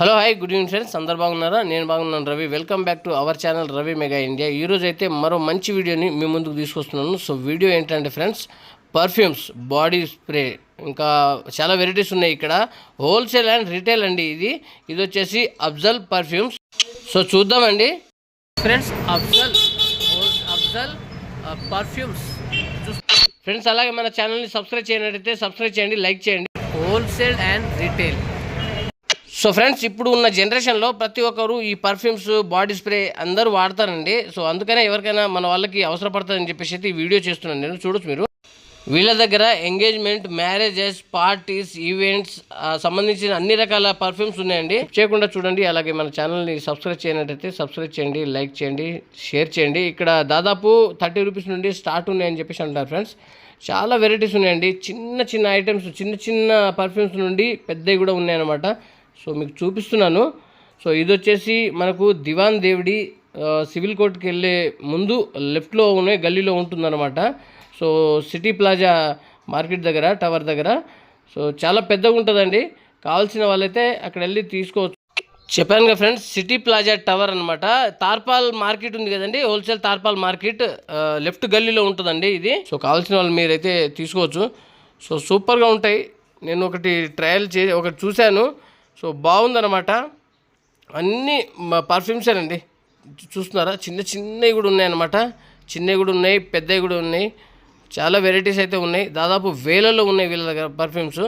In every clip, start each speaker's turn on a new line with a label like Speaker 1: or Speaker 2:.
Speaker 1: Hello hi good evening friends. అందరు బాగున్నారా? నేను బాగున్నాను Ravi. Welcome back to our channel Ravi mega India. ఈరోజు అయితే మరో మంచి వీడియోని మీ ముందుకు తీసుకొస్తున్నాను. సో వీడియో ఏంటంటే ఫ్రెండ్స్ పర్ఫ్యూమ్స్ బాడీ స్ప్రే. ఇంకా చాలా వెరైటీస్ ఉన్నాయి ఇక్కడ. హోల్సేల్ అండ్ రీటైల్ అండి ఇది. ఇది వచ్చేసి అఫ్జల్ పర్ఫ్యూమ్స్. సో చూద్దామండి. Friends Afzal Afzal perfumes. Friends అలాగే మన ఛానల్ని సబ్స్క్రైబ్ చేయనట్టయితే సబ్స్క్రైబ్ చేయండి లైక్ చేయండి. Wholesale and retail. So friends ఇప్పుడు ఉన్న జనరేషన్లో ప్రతి ఒక్కరు ఈ పర్ఫ్యూమ్స్ బాడీ స్ప్రే అందరూ వాడతారండి. సో అందుకనే ఎవరికైనా మన వాళ్ళకి అవసరపడుతుందని చెప్పేసి అయితే ఈ వీడియో చేస్తున్నాను నేను. చూడొచ్చు మీరు. వీళ్ళ దగ్గర ఎంగేజ్మెంట్ మ్యారేజెస్ పార్టీస్ ఈవెంట్స్ సంబంధించిన అన్ని రకాల పర్ఫ్యూమ్స్ ఉన్నాయండి. చేయకుండా చూడండి. అలాగే మన ఛానల్ని సబ్స్క్రైబ్ చేయనట్టయితే సబ్స్క్రైబ్ చేయండి లైక్ చేయండి షేర్ చేయండి. ఇక్కడ దాదాపు థర్టీ రూపీస్ నుండి స్టార్ట్ ఉన్నాయని చెప్పేసి అంటారు ఫ్రెండ్స్. చాలా వెరైటీస్ ఉన్నాయండి. చిన్న చిన్న ఐటమ్స్ చిన్న చిన్న పర్ఫ్యూమ్స్ నుండి పెద్దవి కూడా ఉన్నాయన్నమాట. సో మీకు చూపిస్తున్నాను. సో ఇది వచ్చేసి మనకు దివాన్ దేవుడి సివిల్ కోర్టుకి వెళ్ళే ముందు లెఫ్ట్లో ఉన్న గల్లీలో ఉంటుందన్నమాట. సో సిటీ ప్లాజా మార్కెట్ దగ్గర టవర్ దగ్గర. సో చాలా పెద్దగా ఉంటుందండి. కావాల్సిన వాళ్ళైతే అక్కడ వెళ్ళి తీసుకోవచ్చు. చెప్పాను కదా ఫ్రెండ్స్ సిటీ ప్లాజా టవర్ అనమాట తార్పాల్ మార్కెట్ ఉంది కదండి హోల్సేల్ తార్పాల్ మార్కెట్ లెఫ్ట్ గల్లీలో ఉంటుందండి ఇది. సో కావాల్సిన వాళ్ళు మీరైతే తీసుకోవచ్చు. సో సూపర్గా ఉంటాయి. నేను ఒకటి ట్రయల్ చే ఒకటి చూశాను. సో బాగుందన్నమాట. అన్నీ పర్ఫ్యూమ్సేనండి చూస్తున్నారా? చిన్న చిన్నవి కూడా ఉన్నాయన్నమాట. చిన్నవి కూడా ఉన్నాయి పెద్దవి కూడా ఉన్నాయి. చాలా వెరైటీస్ అయితే ఉన్నాయి. దాదాపు వేలలో ఉన్నాయి వీళ్ళ దగ్గర పర్ఫ్యూమ్స్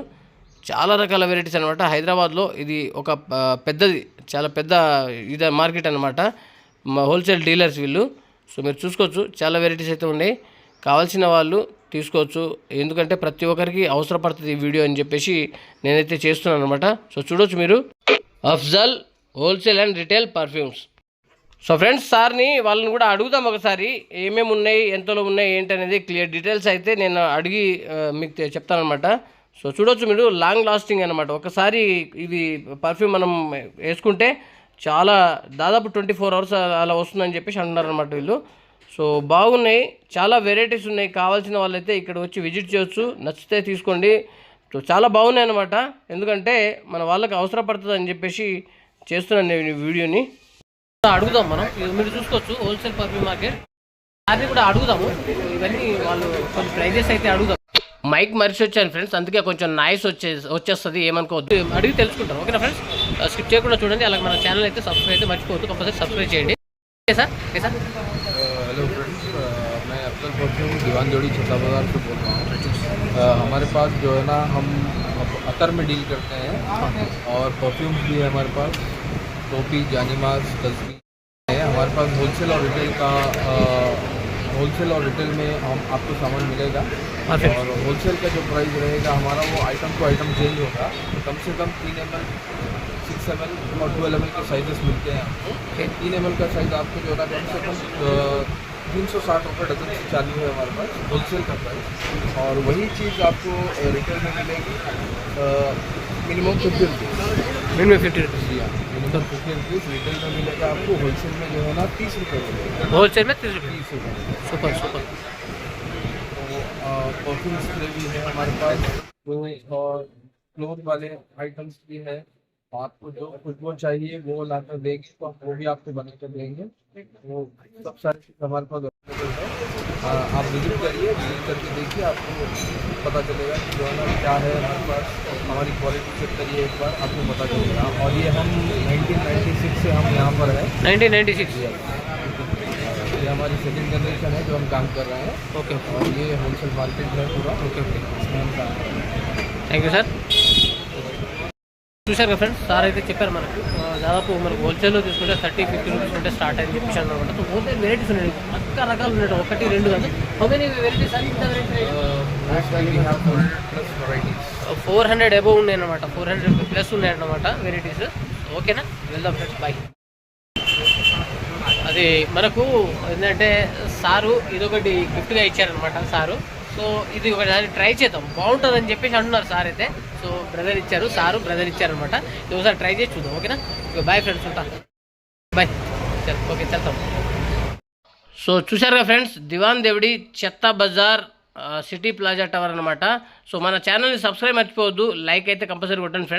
Speaker 1: చాలా రకాల వెరైటీస్ అనమాట హైదరాబాద్లో ఇది ఒక పెద్దది చాలా పెద్ద ఇది మార్కెట్ అనమాట హోల్సేల్ డీలర్స్ వీళ్ళు. సో మీరు చూసుకోవచ్చు చాలా వెరైటీస్ అయితే ఉన్నాయి. కావాల్సిన వాళ్ళు తీసుకోవచ్చు. ఎందుకంటే ప్రతి ఒక్కరికి అవసరపడుతుంది ఈ వీడియో అని చెప్పేసి నేనైతే చేస్తున్నాను అనమాట సో చూడొచ్చు మీరు. Afzal wholesale and retail perfumes. So friends సార్ని వాళ్ళని కూడా అడుగుదాం ఒకసారి. ఏమేమి ఉన్నాయి ఎంతలో ఉన్నాయి ఏంటి అనేది క్లియర్ డీటెయిల్స్ అయితే నేను అడిగి మీకు చెప్తానమాట సో చూడొచ్చు మీరు. లాంగ్ లాస్టింగ్ అనమాట ఒకసారి ఇది పర్ఫ్యూమ్ మనం వేసుకుంటే చాలా దాదాపు ట్వంటీ ఫోర్ అవర్స్ అలా వస్తుందని చెప్పేసి అంటున్నారు అనమాట వీళ్ళు. సో బాగున్నాయి చాలా వెరైటీస్ ఉన్నాయి. కావాల్సిన వాళ్ళైతే ఇక్కడ వచ్చి విజిట్ చేయొచ్చు. నచ్చితే తీసుకోండి. సో చాలా బాగున్నాయి అనమాట ఎందుకంటే మన వాళ్ళకి అవసరపడుతుంది అని చెప్పేసి చేస్తున్నాను నేను వీడియోని. అడుగుదాం మనం. మీరు చూసుకోవచ్చు హోల్సేల్ పర్ఫ్యూమ్ మార్కెట్ అది కూడా అడుగుదాము. ఇవన్నీ వాళ్ళు కొన్ని ప్రైజెస్ అయితే అడుగుదాం. మైక్ మరిచి వచ్చాను ఫ్రెండ్స్ అందుకే కొంచెం నాయిస్ వచ్చే వచ్చేస్తుంది. ఏమనుకోవద్దు. అడిగి తెలుసుకుంటాం. ఓకేనా ఫ్రెండ్స్ స్కిప్ చేయకుండా చూడండి. అలాగే మన ఛానల్ అయితే సబ్స్క్రైబ్ అయితే మర్చిపోవద్దు. కంపల్సరీ సబ్స్క్రైబ్ చేయండి. ఓకే సార్ ఓకే సార్
Speaker 2: मैं अफसल परफ्यूम दीवान जोड़ी छत्ता बाज़ार से बोल रहा हूँ। हमारे पास जो है ना हम अतर में डील करते हैं और परफ्यूम्स भी है हमारे पास। टोपी जानीमाज तस्वीर है। हमारे पास होलसेल और रिटेल का होलसेल और रिटेल में हम आपको सामान मिलेगा। और होलसेल का जो प्राइस रहेगा हमारा वो आइटम टू आइटम चेंज होगा। कम से कम तीन M L six M L और ट्वेल्व एम एल के साइजेस मिलते हैं आपको। तीन एम एल का साइज़ आपको जो है कम से कम तीन सौ साठ रुपये डजन से चालू है हमारे पास होलसेल का प्राइस और वही चीज़ आपको रिटेल में मिलेगी minimum fifty rupees
Speaker 1: minimum fifty rupees जी
Speaker 2: मिनिमम फिफ्टी रुपीज़ रिटेल में मिलेगा आपको होलसेल में जो है ना तीस रुपये
Speaker 1: होलसेल में तीस रुपये?
Speaker 2: तीस रुपये
Speaker 1: सुपर सुपर।
Speaker 2: तो, परफ्यूम स्प्रे भी है हमारे पास। और क्लोथ वाले आइटम्स भी है। आपको जो खुशबू चाहिए वो लाकर देंगे तो वो भी आपको बना कर देंगे। वो सब सारे चीज़ हमारे पास आप विज़िट करिए विज़िट करके देखिए आपको पता चलेगा कि जो है ना क्या है हमारे पास हमारी क्वालिटी चेक करिए एक बार आपको पता चलेगा। और ये हम 1996 से हम यहाँ पर हैं।
Speaker 1: 1996
Speaker 2: ये हमारी सेकेंड जनरेशन है जो हम काम कर रहे हैं।
Speaker 1: ओके
Speaker 2: और ये होलसेल मार्केट है पूरा। Okay okay
Speaker 1: thank you sir చూశారు కదా ఫ్రెండ్స్ సార్ అయితే చెప్పారు మనకు దాదాపు మనకు హోల్సేల్లో తీసుకుంటే థర్టీ ఫిఫ్టీ రూపీస్ ఉంటే స్టార్ట్ అయింది చెప్పేసి అనమాట. సో హోల్సేల్ వెరైటీస్ ఉన్నాయి అక్క రకాలు ఉన్నాయి ఒకటి రెండు కాదు. How many varieties four hundred above ఉన్నాయి అనమాట ఫోర్ హండ్రెడ్ ప్లస్ ఉన్నాయి అన్నమాట వెరైటీస్ ఓకేనా వెళ్దాం ఫ్రెండ్స్ బాయ్ అది మనకు ఏంటంటే సారు ఇదొకటి గిఫ్ట్గా ఇచ్చారనమాట సారు. సో ఇది ఒకసారి ట్రై చేద్దాం. బాగుంటుంది అని చెప్పేసి అంటున్నారు సార్ అయితే. సో బ్రదర్ ఇచ్చారు సారు బ్రదర్ ఇచ్చారనమాట ఇది ఒకసారి ట్రై చేసి చూద్దాం ఓకేనా? బాయ్ ఫ్రెండ్స్ ఉంటా. బాయ్ చల్ ఓకే చెప్తాం సో చూసారుగా friends Diwan Devdi Chatta Bazaar city plaza tower అనమాట సో మన ఛానల్ని సబ్స్క్రైబ్ మర్చిపోవద్దు. లైక్ అయితే కంపల్సరీ కొట్టండి ఫ్రెండ్స్.